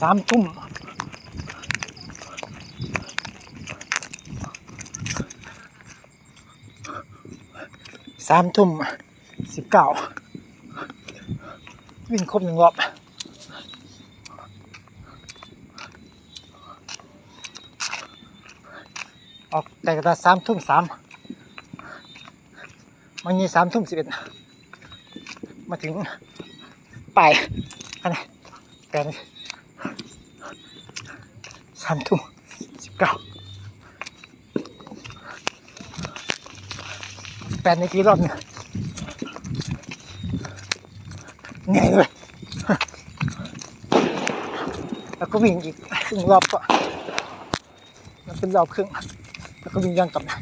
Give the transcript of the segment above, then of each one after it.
สามทุ่มสามทุ่มสิบเก้าวิ่งครบหนึ่งรอบออกแต่กระสามทุ่มสามวันนี้สามทุ่มสิบเอ็ดมาถึงไปายอันนี้แปดสามทุ่มสิบเก้าแปดนาทีรอบเนี่ยเหนื่อยเลยแล้วก็วิ่งอีกครึ่งรอบก็มันเป็นรอบครึ่งแล้วก็วิ่งย้อนกลับมา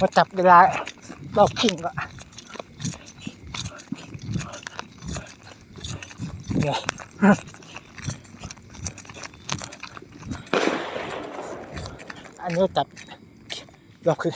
มาจับเวลารอบกิ่งก็เหนื่อยอันนี้จับรอบคือ